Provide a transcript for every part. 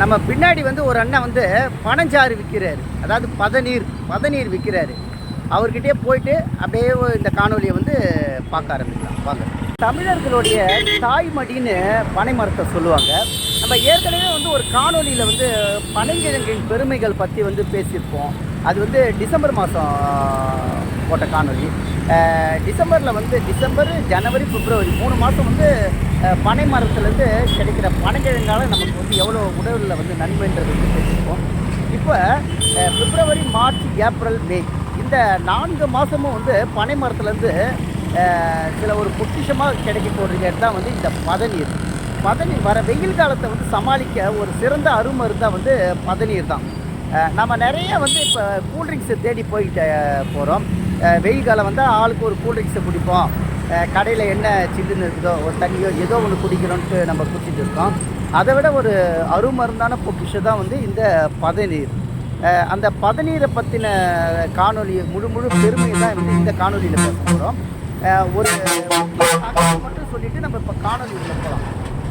நம்ம பின்னாடி வந்து ஒரு அண்ணன் வந்து பனஞ்சாறு விற்கிறாரு அதாவது பதநீர் பதநீர் விற்கிறாரு அவர்கிட்டயே போயிட்டு அப்படியே இந்த காணொலியை வந்து பார்க்க ஆரம்பிக்கலாம். வாங்க. தமிழர்களுடைய தாய்மடின்னு பனை மரத்தை சொல்லுவாங்க. நம்ம ஏற்கனவே வந்து ஒரு காணொலியில் வந்து பனைங்கிழங்கின் பெருமைகள் பற்றி வந்து பேசியிருப்போம். அது வந்து டிசம்பர் மாதம் போட்ட காணொலி டிசம்பரில் வந்து டிசம்பர் ஜனவரி பிப்ரவரி மூணு மாதம் வந்து பனை மரத்துலேருந்து கிடைக்கிற பனைக்கிழங்கால நமக்கு வந்து எவ்வளோ உடலில் வந்து நன்மைன்றது வந்து பேசியிருப்போம் இப்போ பிப்ரவரி மார்ச் ஏப்ரல் மே இந்த நான்கு மாதமும் வந்து பனை மரத்துலேருந்து சில ஒரு பொக்கிஷமாக கிடைக்கக்கூடிய தான் வந்து இந்த பதநீர். பதநீர் வர வெயில் காலத்தை வந்து சமாளிக்க ஒரு சிறந்த அருமருந்தாக வந்து பதநீர் தான். நம்ம நிறைய வந்து இப்போ கூல்ட்ரிங்க்ஸை தேடி போயிட்டு போகிறோம் வெயில் காலம் வந்தால் ஆளுக்கு ஒரு கூல்ட்ரிங்க்ஸை குடிப்போம். கடையில் என்ன சில்லுன்னு இருக்குதோ ஒரு தண்ணியோ ஏதோ ஒன்று குடிக்கிறோன்ட்டு நம்ம குடிச்சிட்டு இருக்கோம். அதை விட ஒரு அருமருந்தான பொக்கிஷம் தான் வந்து இந்த பதநீர். அந்த பதநீரை பற்றின காணொலி முழு முழு பெருமை தான் வந்து இந்த காணொலியில் பேச போகிறோம் ஒரு மட்டும் சொல்லிட்டு நம்ம இப்போ காணொலியில் போகலாம்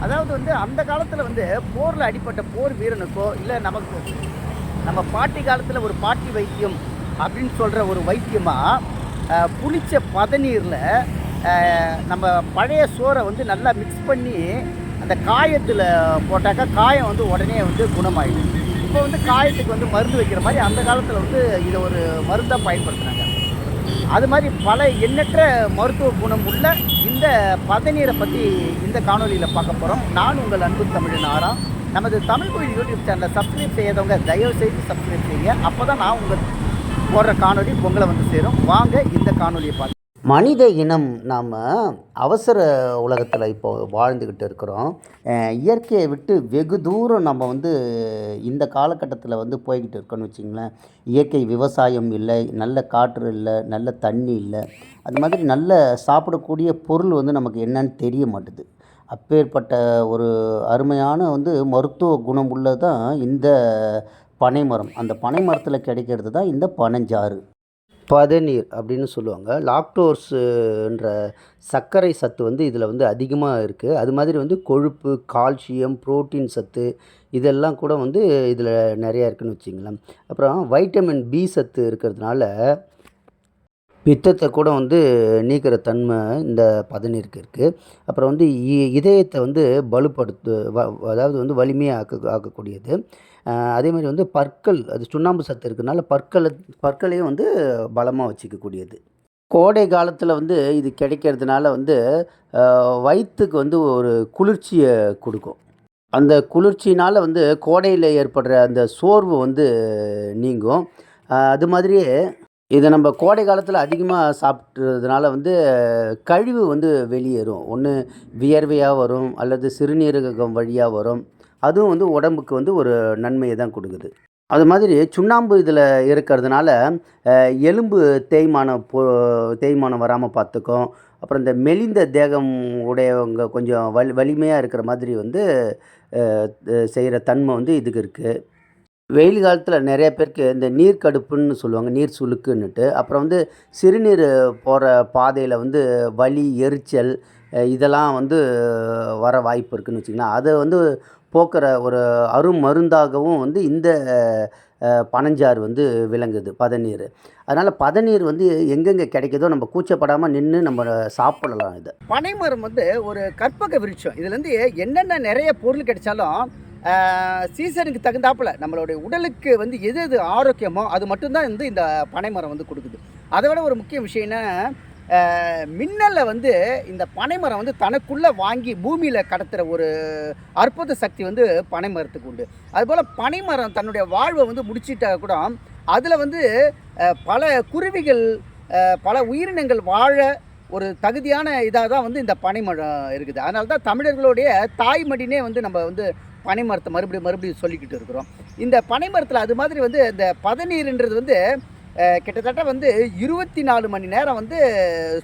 அதாவது வந்து அந்த காலத்தில் வந்து போரில் அடிப்பட்ட போர் வீரனுக்கோ இல்லை நமக்கு நம்ம பாட்டி காலத்தில் ஒரு பாட்டி வைத்தியம் அப்படின்னு சொல்கிற ஒரு வைத்தியமாக புளிச்ச பதநீரில் நம்ம பழைய சோறை வந்து நல்லா மிக்ஸ் பண்ணி அந்த காயத்தில் போட்டாக்கா காயம் வந்து உடனே வந்து குணமாயிடும். இப்போ வந்து காயத்துக்கு வந்து மருந்து வைக்கிற மாதிரி அந்த காலத்தில் வந்து இதை ஒரு மருந்தாக பயன்படுத்துனாங்க அது மாதிரி பல எண்ணற்ற மருத்துவ குணம் உள்ள இந்த பதநீரை பற்றி இந்த காணொலியில் பார்க்க போகிறோம் நான் உங்கள் அன்பு தமிழன் ஆறாம் நமது தமிழ் கோயில் யூடியூப் சேனலை சப்ஸ்கிரைப் செய்யாதவங்க தயவு செய்து சப்ஸ்கிரைப் செய்யுங்க. அப்போ தான் நான் உங்கள் போடுற காணொலி உங்களை வந்து சேரும். வாங்க இந்த காணொலியை பார்த்து மனித இனம் நாம் அவசர உலகத்தில் இப்போ வாழ்ந்துக்கிட்டு இருக்கிறோம். இயற்கையை விட்டு வெகு தூரம் நம்ம வந்து இந்த காலகட்டத்தில் வந்து போய்கிட்டு இருக்கோம்னு வச்சிங்களேன். இயற்கை விவசாயம் இல்லை நல்ல காற்று இல்லை நல்ல தண்ணி இல்லை. அது மாதிரி நல்ல சாப்பிடக்கூடிய பொருள் வந்து நமக்கு என்னன்னு தெரிய மாட்டுது. அப்பேற்பட்ட ஒரு அருமையான வந்து மருத்துவ குணம் உள்ளது தான் இந்த பனைமரம். அந்த பனைமரத்தில் கிடைக்கிறது தான் இந்த பனஞ்சாறு. பதநீர் அப்படின்னு சொல்லுவாங்க. லாக்டோர்ஸுன்ற சர்க்கரை சத்து வந்து இதில் வந்து அதிகமாக இருக்குது அது மாதிரி வந்து கொழுப்பு கால்சியம் புரோட்டீன் சத்து இதெல்லாம் கூட வந்து இதில் நிறையா இருக்குன்னு வச்சிங்களேன் அப்புறம் வைட்டமின் பி சத்து இருக்கிறதுனால பித்தத்தை கூட வந்து நீக்கிற தன்மை இந்த பதநீருக்கு இருக்குது அப்புறம் வந்து இதயத்தை வந்து பலுப்படுத்து வ- அதாவது வந்து வலிமையாக ஆக்க ஆக்கக்கூடியது. அதேமாதிரி அதே மாதிரி வந்து பற்கள் அது சுண்ணாம்பு சத்து இருக்கிறதுனால பற்களை பற்களையும் வந்து பலமாக வச்சுக்கக்கூடியது. கோடை காலத்தில் வந்து இது கிடைக்கிறதுனால வந்து வயிற்றுக்கு வந்து ஒரு குளிர்ச்சியை கொடுக்கும். அந்த குளிர்ச்சினால் வந்து கோடையில் ஏற்படுற அந்த சோர்வு வந்து நீங்கும். அது மாதிரியே இதை நம்ம கோடை காலத்தில் அதிகமாக சாப்பிட்றதுனால வந்து கழிவு வந்து வெளியேறும். ஒன்று வியர்வையாக வரும் அல்லது சிறுநீரகம் வழியாக வரும். அதுவும் வந்து உடம்புக்கு வந்து ஒரு நன்மையை தான் கொடுக்குது. அது மாதிரி சுண்ணாம்பு இதில் இருக்கிறதுனால எலும்பு தேய்மானம் போ தேய்மானம் வராமல் பார்த்துக்கும். அப்புறம் இந்த மெலிந்த தேகம் உடையவங்க கொஞ்சம் வலி வலிமையாக இருக்கிற மாதிரி வந்து செய்கிற தன்மை வந்து இதுக்கு இருக்குது வெயில் காலத்தில் நிறைய பேருக்கு இந்த நீர் கடுப்புன்னு சொல்லுவாங்க நீர் சுழுக்குன்னுட்டு அப்புறம் வந்து சிறுநீர் போகிற பாதையில் வந்து வலி எரிச்சல் இதெல்லாம் வந்து வர வாய்ப்பு இருக்குதுன்னு வச்சிங்கன்னா அதை வந்து போக்குற ஒரு அருமருந்தாகவும் வந்து இந்த பனஞ்சாறு வந்து விளங்குது பதநீர். அதனால் பதநீர் வந்து எங்கெங்கே கிடைக்குதோ நம்ம கூச்சப்படாமல் நின்று நம்ம சாப்பிடலாம் இது. பனைமரம் வந்து ஒரு கற்பக விருட்சம். இதுலேருந்து என்னென்ன நிறைய பொருள் கிடைச்சாலும் சீசனுக்கு தகுந்தாப்புல நம்மளுடைய உடலுக்கு வந்து எது எது ஆரோக்கியமோ அது மட்டும்தான் வந்து இந்த பனைமரம் வந்து கொடுக்குது. அதை விட ஒரு முக்கிய விஷயம்னா மின்னலை வந்து இந்த பனைமரம் வந்து தனக்குள்ளே வாங்கி பூமியில் கடத்துகிற ஒரு அற்புத சக்தி வந்து பனைமரத்துக்கு உண்டு. அதுபோல் பனைமரம் தன்னுடைய வாழ்வை வந்து முடிச்சிட்டா கூட அதில் வந்து பல குருவிகள் பல உயிரினங்கள் வாழ ஒரு தகுதியான இதாக தான் வந்து இந்த பனைமரம் இருக்குது. அதனால தான் தமிழர்களுடைய தாய்மடினே வந்து நம்ம வந்து பனைமரத்தை மறுபடியும் மறுபடியும் சொல்லிக்கிட்டு இருக்கிறோம். இந்த பனைமரத்தில் அது மாதிரி வந்து இந்த பதநீர்ன்றது வந்து கிட்டத்தட்ட வந்து இருபத்தி நாலு மணி நேரம் வந்து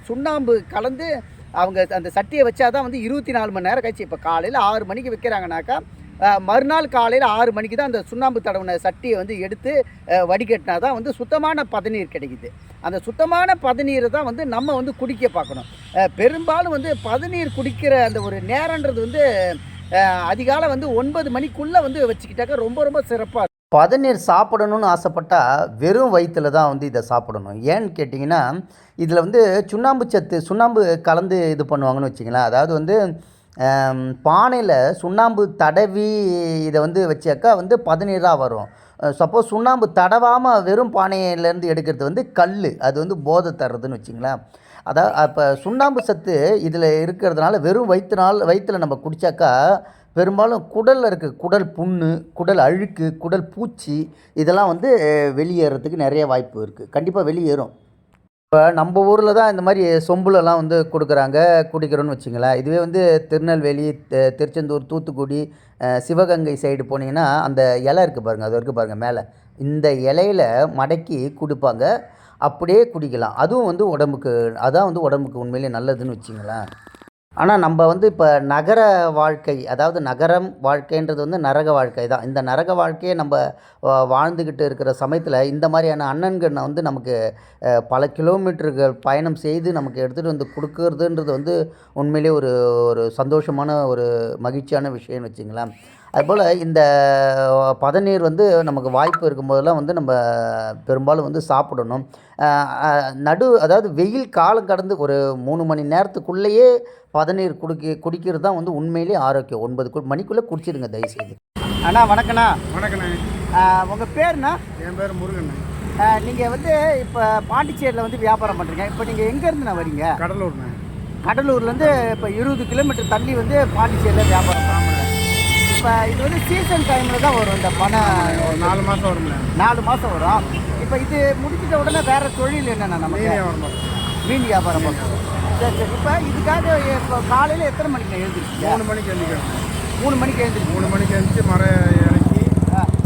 சுண்ணாம்பு கலந்து அவங்க அந்த சட்டியை வச்சா தான் வந்து இருபத்தி நாலு மணி நேரம் கழிச்சு. இப்போ காலையில் ஆறு மணிக்கு வைக்கிறாங்கனாக்கா மறுநாள் காலையில் ஆறு மணிக்கு தான் அந்த சுண்ணாம்பு தடவின சட்டியை வந்து எடுத்து வடிகட்டினா தான் வந்து சுத்தமான பதநீர் கிடைக்குது. அந்த சுத்தமான பதநீரை தான் வந்து நம்ம வந்து குடிக்க பார்க்கணும். பெரும்பாலும் வந்து பதநீர் குடிக்கிற அந்த ஒரு நேரன்றது வந்து அதிகாலை வந்து ஒன்பது மணிக்குள்ளே வந்து வச்சுக்கிட்டாக்க ரொம்ப ரொம்ப சிறப்பாக பதநீர் சாப்பிடணும்னு ஆசைப்பட்டால் வெறும் வயிற்றில் தான் வந்து இதை சாப்பிடணும். ஏன்னு கேட்டிங்கன்னா இதில் வந்து சுண்ணாம்பு சத்து சுண்ணாம்பு கலந்து இது பண்ணுவாங்கன்னு வச்சிங்களேன் அதாவது வந்து பானையில் சுண்ணாம்பு தடவி இதை வந்து வச்சாக்கா வந்து பதநீராக வரும். சப்போஸ் சுண்ணாம்பு தடவாமல் வெறும் பானையிலேருந்து எடுக்கிறது வந்து கல் அது வந்து போதை தர்றதுன்னு வச்சிங்களேன் அதாவது அப்போ சுண்ணாம்பு சத்து இதில் இருக்கிறதுனால வெறும் வயிற்றுனால் வயிற்றில் நம்ம குடித்தாக்கா பெரும்பாலும் குடலில் இருக்க குடல் புண்ணு குடல் அழுக்கு குடல் பூச்சி இதெல்லாம் வந்து வெளியேறதுக்கு நிறைய வாய்ப்பு இருக்குது கண்டிப்பாக வெளியேறும். இப்போ நம்ம ஊரில் தான் இந்த மாதிரி சொம்புலலாம் வந்து கொடுக்குறாங்க குடிக்கிறோன்னு வச்சுங்களேன். இதுவே வந்து திருநெல்வேலி திருச்செந்தூர் தூத்துக்குடி சிவகங்கை சைடு போனீங்கன்னா அந்த இலை இருக்குது பாருங்கள் அது இருக்குது பாருங்கள் மேலே. இந்த இலையில மடக்கி கொடுப்பாங்க. அப்படியே குடிக்கலாம். அதுவும் வந்து உடம்புக்கு அதான் வந்து உடம்புக்கு உண்மையிலேயே நல்லதுன்னு வச்சுங்களேன். ஆனால் நம்ம வந்து இப்போ நகர வாழ்க்கை அதாவது நகரம் வாழ்க்கைன்றது வந்து நரக வாழ்க்கை தான். இந்த நரக வாழ்க்கையை நம்ம வா- வாழ்ந்துக்கிட்டு இருக்கிற சமயத்தில் இந்த மாதிரியான அண்ணன்கள் வந்து நமக்கு பல கிலோமீட்டர்கள் பயணம் செய்து நமக்கு எடுத்துகிட்டு வந்து கொடுக்கறதுன்றது வந்து உண்மையிலே ஒரு ஒரு சந்தோஷமான ஒரு மகிழ்ச்சியான விஷயம்னு வச்சுங்களேன். அதுபோல் இந்த பதநீர் வந்து நமக்கு வாய்ப்பு இருக்கும்போதெல்லாம் வந்து நம்ம பெரும்பாலும் வந்து சாப்பிடணும். நடு அதாவது வெயில் காலம் கடந்து ஒரு மூணு மணி நேரத்துக்குள்ளேயே பதநீர் குடிக்க குடிக்கிறது தான் வந்து உண்மையிலே ஆரோக்கியம். ஒன்பது மணிக்குள்ளே குடிச்சிடுங்க தயவுசெய்து. அண்ணா வணக்கண்ணா. வணக்கண்ணே. உங்கள் பேர்ண்ணா? என் பேர் முருகண்ணே. நீங்கள் வந்து இப்போ பாண்டிச்சேரியில் வந்து வியாபாரம் பண்ணுறீங்க இப்போ நீங்கள் எங்கேருந்துண்ணா வரீங்க? கடலூர்ண்ணே. கடலூர்லேருந்து இப்போ இருபது கிலோமீட்டர் தள்ளி வந்து பாண்டிச்சேரியில் வியாபாரம் இப்போ இது வந்து சீசன் டைமில் தான் வரும் இந்த பனை ஒரு நாலு மாதம் வரும்ண்ணே நாலு மாதம் வரும். இப்போ இது முடிச்சிட்ட உடனே வேறு தொழில் என்னென்ன நமக்கு? மீனே வியாபாரம் பண்ணுறோம் சரி சரி. இப்போ இதுக்காக இப்போ காலையில் எத்தனை மணிக்கு எழுந்திருக்கீங்க மூணு மணிக்கு எழுந்திக்கணும் மூணு மணிக்கு எழுந்திருக்கீங்க மூணு மணிக்கு எழுந்துச்சு மரம் இறக்கி.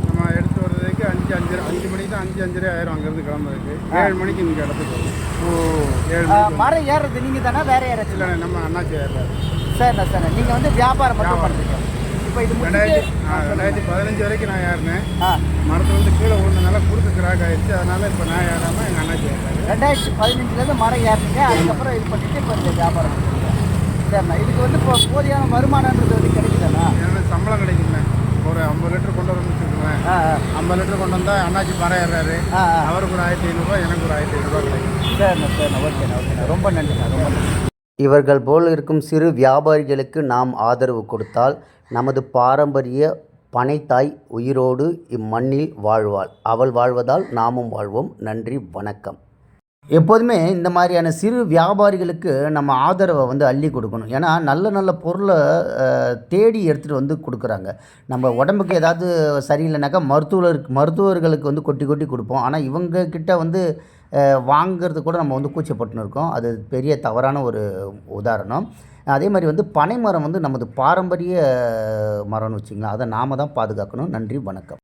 நம்ம எடுத்து வர்றதுக்கு அஞ்சு அஞ்சரை அஞ்சு மணிக்கு தான் அஞ்சு அஞ்சரை ஆயிரம் அங்கேருந்து கிளம்புறதுக்கு. ஏழு மணிக்கு இங்கே இடத்துக்கு வரும். ஏழு மரம் ஏறுறது நீங்கள் தானே? வேற யாராச்சும்? இல்லைண்ணே நம்ம அண்ணாச்சி ஏறாரு சரிண்ணா சரிண்ணா. நீங்கள் வந்து வியாபாரம் மட்டும் பண்ணுறீங்க இப்போ இது ரெண்டாயிரத்தி ரெண்டாயிரத்தி பதினஞ்சு வரைக்கும் நான் ஏறினேன். மரத்தில் வந்து கீழே விழுந்தனால குறுக்கு கிராக் ஆயிடுச்சு. அதனால இப்போ நான் ஏறாமல் எங்கள் அண்ணாச்சி ஏறாரு ரெண்டாயிரத்தி பதினஞ்சுலேருந்து மரம் ஏறினீங்க அதுக்கப்புறம் இது பண்ணிட்டு இப்போ இந்த வியாபாரம் சரிண்ணா. இதுக்கு வந்து இப்போ போதியான வருமானன்றது வந்து கிடைக்குதாண்ணா? ஏன்னா சம்பளம் கிடைக்குண்ணே ஒரு ஐம்பது லிட்டர் கொண்டு வரணும்னு வச்சுக்கோங்களேன். ஐம்பது லிட்டர் கொண்டு வந்தால் அண்ணாச்சி மரம் ஏறாரு அவருக்கு ஒரு ஆயிரத்தி ஐநூறுரூவா எனக்கு ஒரு ஆயிரத்தி ஐநூறுரூவா கிடைக்கும் சரிண்ணா சரிண்ணா. ஓகேண்ணா ஓகேண்ணா. ரொம்ப நன்றிண்ணா. ரொம்ப நன்றி. இவர்கள் போல் இருக்கும் சிறு வியாபாரிகளுக்கு நாம் ஆதரவு கொடுத்தால் நமது பாரம்பரிய பனைத்தாய் உயிரோடு இம்மண்ணில் வாழ்வாள். அவள் வாழ்வதால் நாமும் வாழ்வோம். நன்றி வணக்கம். எப்போதுமே இந்த மாதிரியான சிறு வியாபாரிகளுக்கு நம்ம ஆதரவை வந்து அள்ளி கொடுக்கணும். ஏன்னா நல்ல நல்ல பொருளை தேடி எடுத்துகிட்டு வந்து கொடுக்குறாங்க. நம்ம உடம்புக்கு ஏதாவது சரியில்லைனாக்கா மருத்துவர் மருத்துவர்களுக்கு வந்து கொட்டி கொட்டி கொடுப்போம். ஆனால் இவங்க கிட்ட வந்து வாங்கிறது கூட நம்ம வந்து கூச்சப்பட்டுன்னு இருக்கோம். அது பெரிய தவறான ஒரு உதாரணம். அதே மாதிரி வந்து பனை மரம் வந்து நமது பாரம்பரிய மரம்னு வச்சிங்களேன் அதை நாம் தான் பாதுகாக்கணும். நன்றி வணக்கம்.